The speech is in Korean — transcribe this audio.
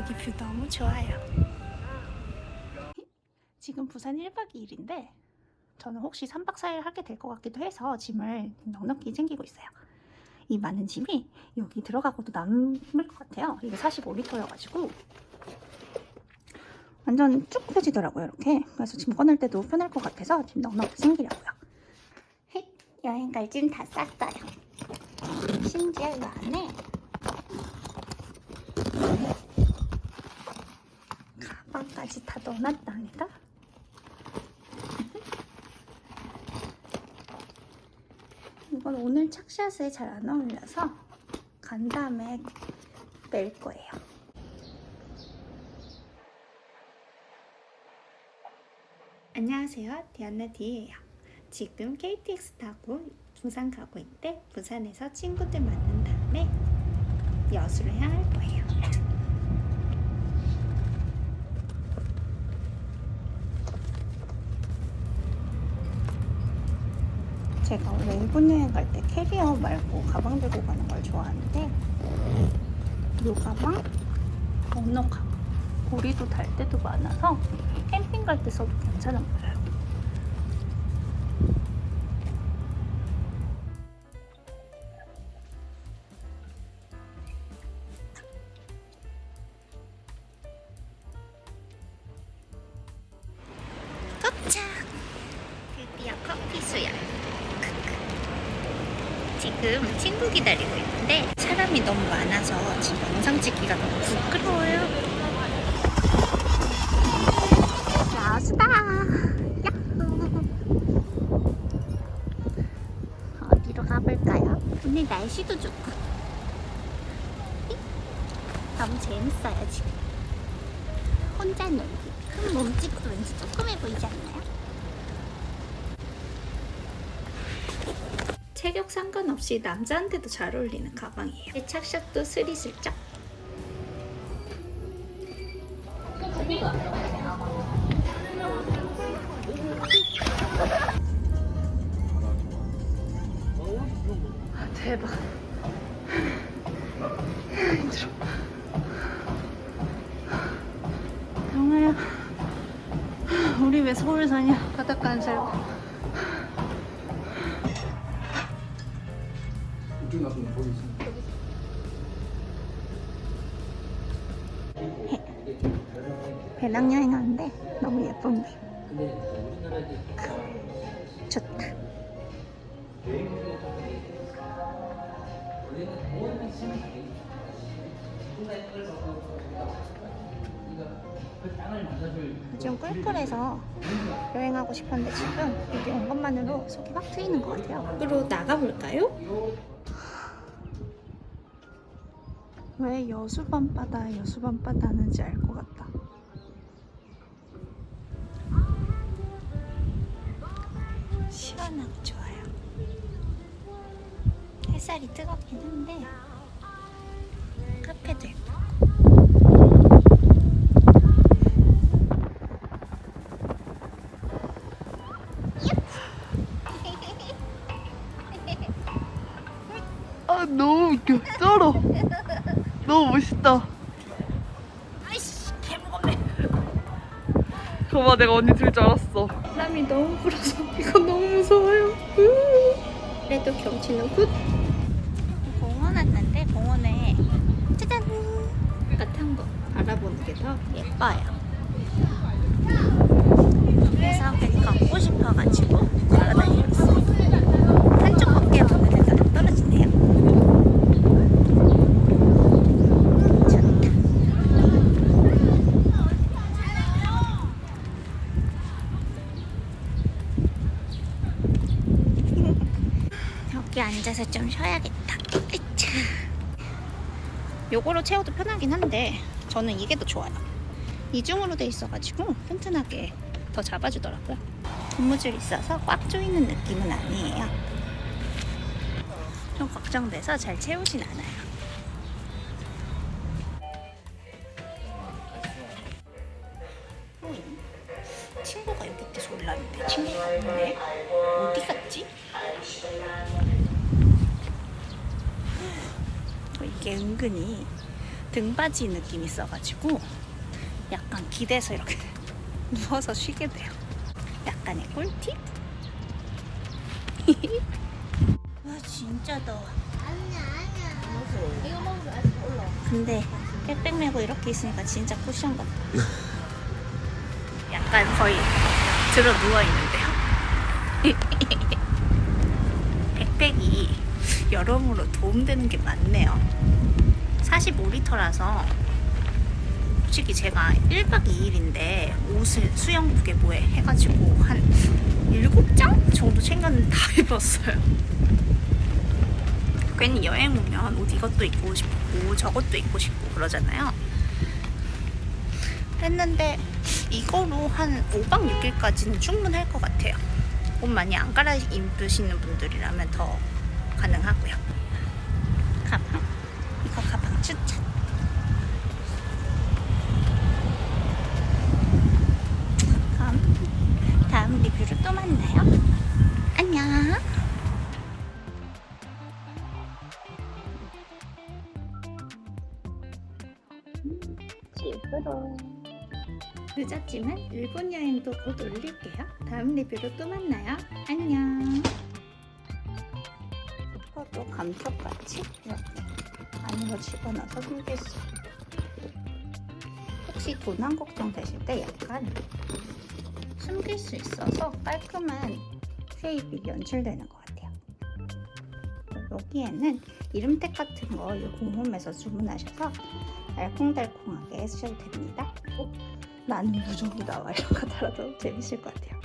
여기 뷰 너무 좋아요. 지금 부산 1박 2일인데 저는 혹시 3박 4일 하게 될 것 같기도 해서 짐을 넉넉히 챙기고 있어요. 이 많은 짐이 여기 들어가고도 남을 것 같아요. 이게 45리터여가지고 완전 쭉 펴지더라고요, 이렇게. 그래서 짐 꺼낼 때도 편할 것 같아서 짐 넉넉히 챙기려고요. 헷, 여행 갈 짐 다 쌌어요. 심지어 이 안에 가방까지 다 넣어놨답니다. 이건 오늘 착샷에 잘 안 어울려서 간 다음에 뺄 거예요. 안녕하세요. 디안나 디예요. 지금 KTX 타고 부산 가고 있대. 부산에서 친구들 만난 다음에 여수를 향할 거예요. 일본 여행 갈 때 캐리어 말고 가방 들고 가는 걸 좋아하는데 이 가방, 언어 가방, 고리도 달 때도 많아서 캠핑 갈 때 써도 괜찮아 보여요. 지금 친구 기다리고 있는데 사람이 너무 많아서 지금 영상 찍기가 너무 부끄러워요. 야수다. 야호. 어디로 가볼까요? 오늘 날씨도 좋고. 너무 재밌어요 지금. 혼자 놀기. 큰 몸집도 왠지 조그매 보이지 않나요? 체격 상관없이 남자한테도 잘 어울리는 가방이에요. 착샷도 스리슬쩍. 대박. 힘들어. 영아야, 우리 왜 서울 사냐? 바닷가 안 살고. 이쪽 놔두면 거기 있어. 배낭여행 하는데 너무 예쁜데. 좋다. 좀 꿀꿀해서 여행하고 싶었는데 지금 여기 온 것만으로 속이 확 트이는 것 같아요. 밖으로 나가볼까요? 왜 여수밤바다 여수밤바다 하는지 알 것 같다. 시원하고 좋아요. 햇살이 뜨겁긴 한데 카페도 예쁘고 아 너무 웃겨 쩔어 너무 멋있다 아이씨 개무겁네. 거봐 내가 언니 들 줄 알았어 땀이 너무 불어서 이거 너무 무서워요. 그래도 경치는 굿. 공원 왔는데 공원에 짜잔 같은 거 알아보는 게 더 예뻐요. 그래서 괜히 걷고 싶어가지고 걸어다니고 있어요. 한쪽 어깨 왔는데 다 떨어지네요. 좋다. 여기 앉아서 좀 쉬어야겠다. 으차. 요거로 채워도 편하긴 한데 저는 이게 더 좋아요. 이중으로 돼 있어가지고 튼튼하게 더 잡아주더라고요. 고무줄 있어서 꽉 조이는 느낌은 아니에요. 좀 걱정돼서 잘 채우진 않아요. 이게 은근히 등받이 느낌이 있어가지고 약간 기대서 이렇게 누워서 쉬게 돼요. 약간의 꿀팁? 와 진짜 더워. 근데 백팩 메고 이렇게 있으니까 진짜 쿠션 같다. 약간 거의 들어 누워 있는데요. 백팩이 여러모로 도움되는 게 많네요. 45리터라서 솔직히 제가 1박 2일인데 옷을 수영복에 뭐에 해가지고 한 7장 정도 챙겼는데 다 입었어요. 괜히 여행 오면 옷 이것도 입고 싶고 저것도 입고 싶고 그러잖아요. 했는데 이거로 한 5박 6일까지는 충분할 것 같아요. 옷 많이 안 갈아입으시는 분들이라면 더 가능하고요. 가방. 이거 가방 추천. 그럼 다음 리뷰로 또 만나요. 안녕. 집으로. 늦었지만 일본 여행도 곧 올릴게요. 다음 리뷰로 또 만나요. 안녕. 또 감쪽같이 이렇게 안으로 집어넣어서 있고 혹시 도난 걱정 되실 때 약간 숨길 수 있어서 깔끔한 쉐입이 연출되는 것 같아요. 여기에는 이름택 같은 거이 공홈에서 주문하셔서 알콩달콩하게 쓰셔도 됩니다. 어? 나는 무적이 나와 이런 거 달아도 재밌을 것 같아요.